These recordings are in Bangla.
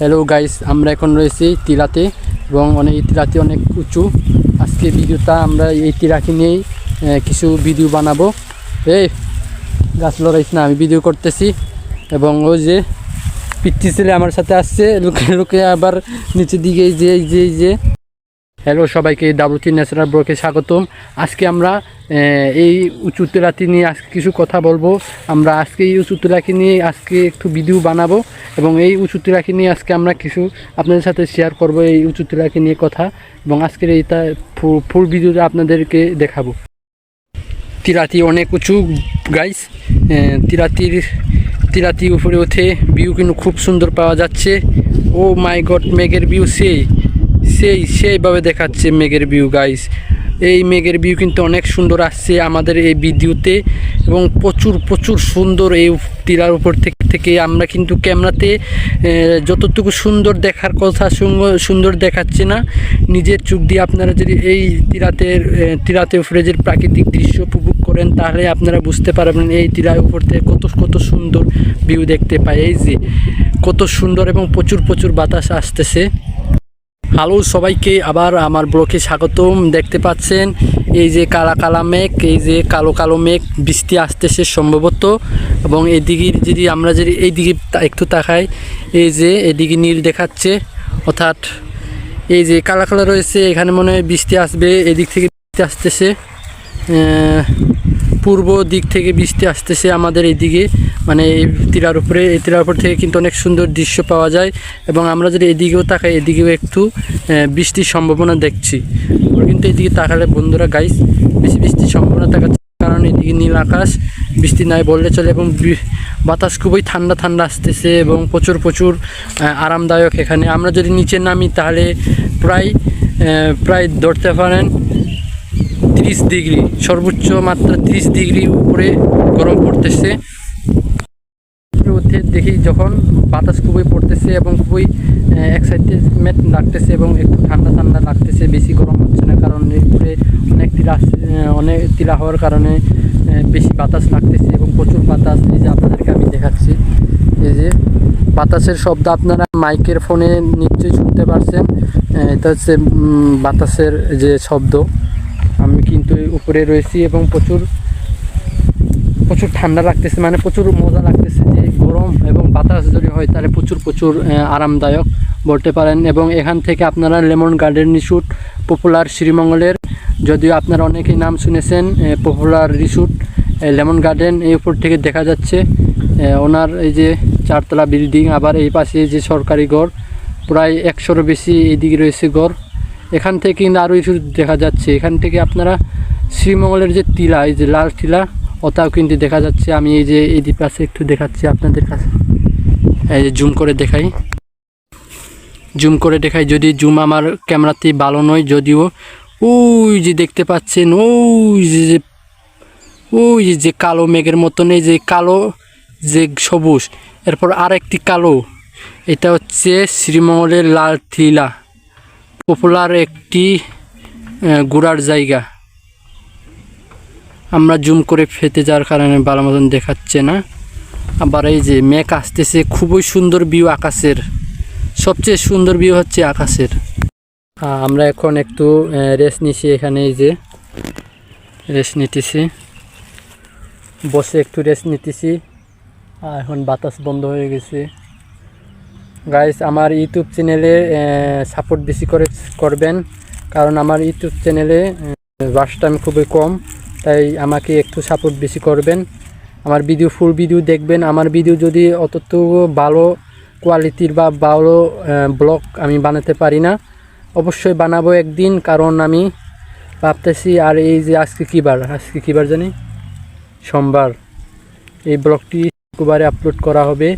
হ্যালো গাইস আমরা এখন রয়েছি তিলাতে এবং অনেক তিলাতে অনেক উঁচু। আজকে ভিডিওটা আমরা এই তিলাকে নিয়েই কিছু ভিডিও বানাবো। এই, গাছ লড়াইস না, আমি ভিডিও করতেছি। এবং ওই যে পিচ্ছি ছেলে আমার সাথে আসছে। লোকে লোকে আবার নিচের দিকে যে যে যে। হ্যালো সবাইকে ডাব্লুটি ন্যাচারাল ব্রকে স্বাগতম। আজকে আমরা এই উঁচু তেলাতি নিয়ে আজকে কিছু কথা বলব। আমরা আজকে এই উঁচু তেলাকি নিয়ে আজকে একটু ভিডিও বানাবো এবং এই উঁচু তেলাকি নিয়ে আজকে আমরা কিছু আপনাদের সাথে শেয়ার করব এই উঁচু তেলাকি নিয়ে কথা এবং আজকের এইটা ফুল ভিডিওটা আপনাদেরকে দেখাবো। তিরাতি অনেক উঁচু গাইস তিরাতির তিরাতি উপরে ওঠে ভিউ কিন্তু খুব সুন্দর পাওয়া যাচ্ছে। ও মাই গড মেঘের ভিউ সেই। সেই সেইভাবে দেখাচ্ছে মেঘের ভিউ গাইস এই মেঘের ভিউ কিন্তু অনেক সুন্দর আসছে আমাদের এই ভিডিওতে এবং প্রচুর প্রচুর সুন্দর এই টিলার উপর থেকে থেকে আমরা কিন্তু ক্যামেরাতে যতটুকু সুন্দর দেখার কথা সুন্দর দেখাচ্ছে না। নিজের চোখ দিয়ে আপনারা যদি এই আহ, তিরাতে উপরে যে প্রাকৃতিক দৃশ্য উপভোগ করেন তাহলে আপনারা বুঝতে পারবেন এই টিলার উপর থেকে কত কত সুন্দর ভিউ দেখতে পাই। এই যে কত সুন্দর এবং প্রচুর প্রচুর বাতাস আসতেছে। হ্যালো সবাইকে, আবার আমার ব্লকে স্বাগতম। দেখতে পাচ্ছেন, এই যে কালা কালা মেঘ, এই যে কালো কালো মেঘ, বৃষ্টি আসতেছে সম্ভবত। এবং এদিকে যদি আমরা যদি এইদিকে একটু তাকাই, এই যে এদিকে নীল দেখাচ্ছে, অর্থাৎ এই যে কালা কালা রয়েছে, এখানে মনে হয় বৃষ্টি আসবে, এদিক থেকে বৃষ্টি আসতেছে। পূর্ব দিক থেকে বৃষ্টি আসতেছে আমাদের এইদিকে মানে এই তীরার উপরে, এই তীরার উপর থেকে কিন্তু অনেক সুন্দর দৃশ্য পাওয়া যায় এবং আমরা যদি এদিকেও তাকাই, এদিকেও একটু বৃষ্টির সম্ভাবনা দেখছি। কিন্তু এদিকে তাকালে, বন্ধুরা গাইস বেশি বৃষ্টির সম্ভাবনা থাকার কারণ এদিকে নীল আকাশ, বৃষ্টি নাই বললে চলে এবং বাতাস খুবই ঠান্ডা ঠান্ডা আসতেছে এবং প্রচুর প্রচুর আরামদায়ক এখানে। আমরা যদি নিচে নামি তাহলে প্রায় প্রায় ধরতে পারেন তিরিশ ডিগ্রি সর্বোচ্চ মাত্রা তিরিশ ডিগ্রি উপরে গরম পড়তেছে। দেখি যখন বাতাস খুবই পড়তেছে এবং খুবই এক্সাইটেডমেন্ট লাগতেছে এবং একটু ঠান্ডা ঠান্ডা লাগতেছে বেশি গরম হচ্ছে না কারণ এই উপরে অনেক আহ, অনেক তীরা হওয়ার কারণে বেশি বাতাস লাগতেছে এবং প্রচুর বাতাস। এই যে আপনাদেরকে আমি দেখাচ্ছি এই যে বাতাসের শব্দ আপনারা মাইকের ফোনে নিশ্চয়ই শুনতে পারছেন। এটা হচ্ছে বাতাসের যে শব্দ। আমি কিন্তু উপরে রয়েছি এবং প্রচুর প্রচুর ঠান্ডা লাগতেছে মানে প্রচুর মজা লাগতেছে যে গরম এবং বাতাস যদি হয় তাহলে প্রচুর প্রচুর আরামদায়ক বলতে পারেন। এবং এখান থেকে আপনারা লেমন গার্ডেন রিসুট পপুলার শ্রীমঙ্গলের, যদিও আপনারা অনেকেই নাম শুনেছেন পপুলার রিসুট লেমন গার্ডেন, এই উপর থেকে দেখা যাচ্ছে ওনার এই যে চারতলা বিল্ডিং, আবার এই পাশে যে সরকারি ঘর, প্রায় একশোরও বেশি এইদিকে রয়েছে ঘর। এখান থেকে কিন্তু আরও কিছু দেখা যাচ্ছে। এখান থেকে আপনারা শ্রীমঙ্গলের যে টিলা, এই যে লাল টিলা, ওটাও কিন্তু দেখা যাচ্ছে। আমি এই যে এই পাশে একটু দেখাচ্ছি আপনাদের কাছে। এই যে জুম করে দেখাই। জুম করে দেখাই, যদি জুম আমার ক্যামেরাতে ভালো নয়, যদিও ওই যে দেখতে পাচ্ছেন, ওই যে যে ওই যে যে কালো মেঘের মতন, এই যে কালো যে সবুজ, এরপর আর একটি কালো। এটা হচ্ছে শ্রীমঙ্গলের লাল টিলা। পপুলার একটি ঘোরার জায়গা। আমরা জুম করে ফেতে যাওয়ার কারণে ভালো মতন দেখাচ্ছে না। আবার এই যে মেঘ আসতেছে, খুবই সুন্দর ভিউ আকাশের। সবচেয়ে সুন্দর ভিউ হচ্ছে আকাশের। আমরা এখন একটু রেস্ট নিছি এখানে এই যে। রেস্ট নিতেছি। বসে একটু রেস্ট নিতেছি। আর এখন বাতাস বন্ধ হয়ে গেছে। গাইস আমার ইউটিউব চ্যানেলে সাপোর্ট বেশি করে করবেন, কারণ আমার ইউটিউব চ্যানেলে ওয়াচ টাইম খুবই কম, তাই আমাকে একটু সাপোর্ট বেশি করবেন। আমার ভিডিও ফুল ভিডিও দেখবেন। আমার ভিডিও যদি অতটুকু ভালো কোয়ালিটির বা ভালো ব্লগ আমি বানাতে পারি না, অবশ্যই বানাবো একদিন, কারণ আমি ভাবতেছি, আর এই যে আজকে কী বার? আজকে কী জানি? সোমবার। এই ব্লগটি শুক্রবারে আপলোড করা হবে।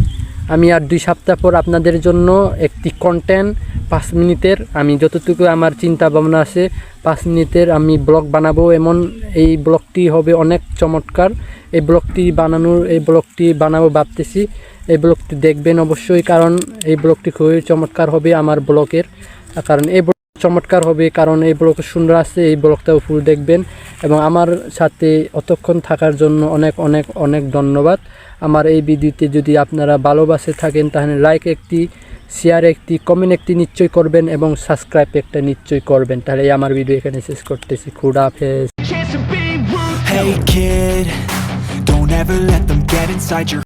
আমি আর দুই সপ্তাহ পর আপনাদের জন্য একটি কন্টেন্ট পাঁচ মিনিটের, আমি যতটুকু আমার চিন্তা ভাবনা আছে, পাঁচ মিনিটের আমি ব্লগ বানাবো এমন, এই ব্লগটি হবে অনেক চমৎকার। এই ব্লগটি বানানোর, এই ব্লগটি বানাবো ভাবতেছি। এই ব্লগটি দেখবেন অবশ্যই, কারণ এই ব্লগটি খুবই চমৎকার হবে আমার ব্লগের। কারণ এই চমৎকার হবে কারণ এই ব্লগ সুন্দর আছে এই ব্লগটাও ফুল দেখবেন। এবং আমার সাথে অতক্ষণ থাকার জন্য অনেক অনেক অনেক ধন্যবাদ। আমার এই ভিডিওতে যদি আপনারা ভালোবাসে থাকেন তাহলে লাইক একটি শেয়ার একটি কমেন্ট একটি নিশ্চয় করবেন এবং সাবস্ক্রাইব একটা নিশ্চয় করবেন। তাহলে আমার ভিডিও এখানে শেষ করতেছি। খুদা হাফেজ। Hey kid, don't ever let them get inside your